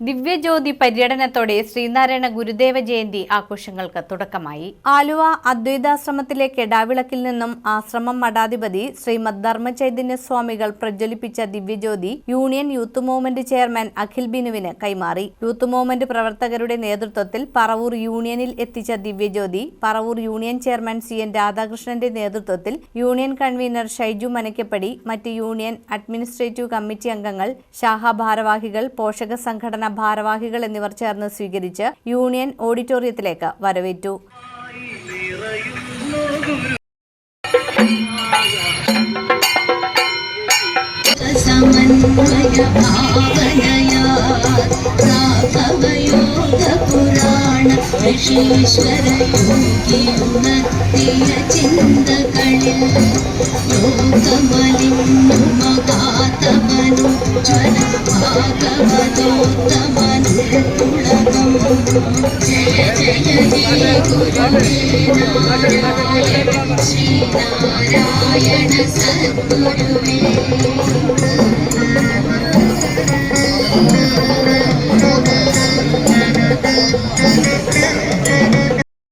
ദിവ്യജ്യോതി പര്യടനത്തോടെ ശ്രീനാരായണ ഗുരുദേവ ജയന്തി ആഘോഷങ്ങൾക്ക് തുടക്കമായി. ആലുവ അദ്വൈതാശ്രമത്തിലെ കെടാവിളക്കിൽ നിന്നും ആശ്രമം മഠാധിപതി ശ്രീമദ് ധർമ്മചൈതന്യ സ്വാമികൾ പ്രജ്വലിപ്പിച്ച Divyajyothi union youth movement chairman Akhil ബിനുവിന് കൈമാറി. യൂത്ത് മൂവ്മെന്റ് പ്രവർത്തകരുടെ നേതൃത്വത്തിൽ പറവൂർ യൂണിയനിൽ എത്തിച്ച Divyajyothi Paravur union chairman C N രാധാകൃഷ്ണന്റെ നേതൃത്വത്തിൽ യൂണിയൻ കൺവീനർ ഷൈജു മനക്കപ്പടി മറ്റ് യൂണിയൻ അഡ്മിനിസ്ട്രേറ്റീവ് കമ്മിറ്റി അംഗങ്ങൾ ശാഖാ ഭാരവാഹികൾ പോഷക സംഘടനാ ഭാരവാഹികൾ എന്നിവർ ചേർന്ന് സ്വീകരിച്ച് യൂണിയൻ ഓഡിറ്റോറിയത്തിലേക്ക് വരവേറ്റു. ചിന്തകളിൽ ലോകമലിന്നു മകാതമനു ശ്രീനാരായണ സദ്ഗുരുവേ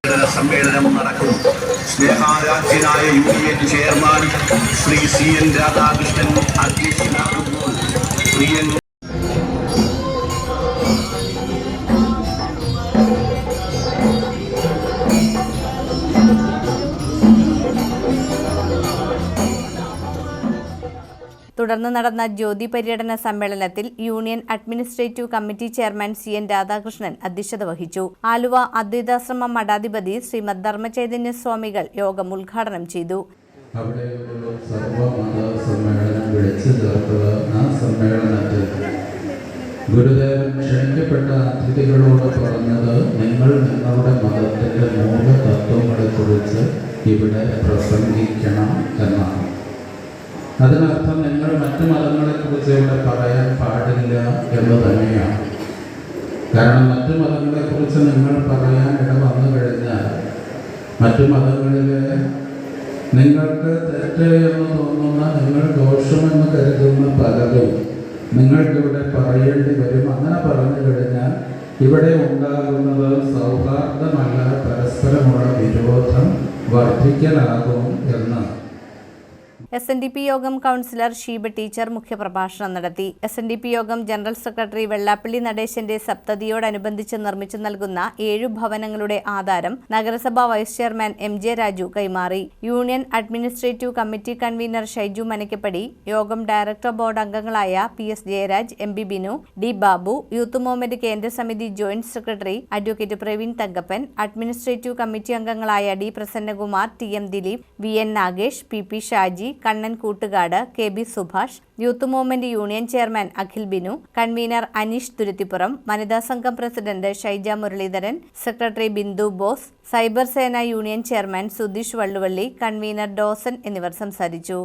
സമ്മേളന സമ്മേളനം നടക്കും സ്നേഹാരാധ്യനായ union chairman Shri C N Radhakrishnan അധ്യക്ഷനാകുമ്പോൾ പ്രിയൻ തുടർന്ന് നടന്ന ജ്യോതി പര്യടന സമ്മേളനത്തിൽ union administrative committee chairman C N Radhakrishnan അധ്യക്ഷത വഹിച്ചു. ആലുവ അദ്വൈതാശ്രമം മഠാധിപതി ശ്രീമദ് ധർമ്മചൈതന്യ സ്വാമികൾ യോഗം ഉദ്ഘാടനം ചെയ്തു. അവിടെ ഒരു സർവമത സമ്മേളനം വിളിച്ചു ചേർത്തത് ആ സമ്മേളനത്തിൽ ഗുരുദേവൻ ക്ഷണിക്കപ്പെട്ട അതിഥികളോട് പറഞ്ഞത് നിങ്ങൾ നിങ്ങളുടെ മതത്തിന്റെ മൂല തത്വങ്ങളെക്കുറിച്ച് ഇവിടെ പ്രസംഗിക്കണം എന്നാണ്. അതിനർത്ഥം നിങ്ങൾ മറ്റു മതങ്ങളെക്കുറിച്ച് ഇവിടെ പറയാൻ പാടില്ല എന്ന് തന്നെയാണ്. കാരണം മറ്റു മതങ്ങളെക്കുറിച്ച് നിങ്ങൾ പറയാൻ ഇട വന്നു കഴിഞ്ഞാൽ മറ്റു മതങ്ങളിലെ നിങ്ങൾക്ക് തെറ്റ് എന്ന് തോന്നുന്ന നിങ്ങൾ ദോഷമെന്ന് കരുതുന്ന പലതും നിങ്ങൾക്കിവിടെ പറയേണ്ടി വരും. അങ്ങനെ പറഞ്ഞു കഴിഞ്ഞാൽ ഇവിടെ ഉണ്ടാകുന്നത് സൗഹാർദ്ദമല്ല പരസ്പരമുള്ള വിരോധം വർദ്ധിക്കലാകും. എസ് എൻ ഡി പി യോഗം കൗൺസിലർ ഷീബ ടീച്ചർ മുഖ്യപ്രഭാഷണം നടത്തി. എസ് എൻ ഡി പി യോഗം ജനറൽ സെക്രട്ടറി വെള്ളാപ്പള്ളി നടേശന്റെ സപ്തതിയോടനുബന്ധിച്ച് നിർമ്മിച്ചു നൽകുന്ന ഏഴു ഭവനങ്ങളുടെ ആധാരം നഗരസഭാ vice chairman M J Raju കൈമാറി. Union administrative committee convener Shaiju Manakkappady യോഗം ഡയറക്ടർ ബോർഡ് അംഗങ്ങളായ P S Jayaraj M B Binu D Babu youth movement കേന്ദ്ര സമിതി joint secretary advocate Praveen Thankappan administrative committee അംഗങ്ങളായ D Prasannakumar T M Dileep V N Nagesh P P Shaji Kannan Koottukad K B Subhash youth movement union chairman Akhil Binu convener Aneesh Thuruthippuram വനിതാ സംഘം president Shaija Muraleedharan secretary Bindu Bose cyber സേന union chairman Sudheesh Valluvally convener Dawson എന്നിവർ സംസാരിച്ചു.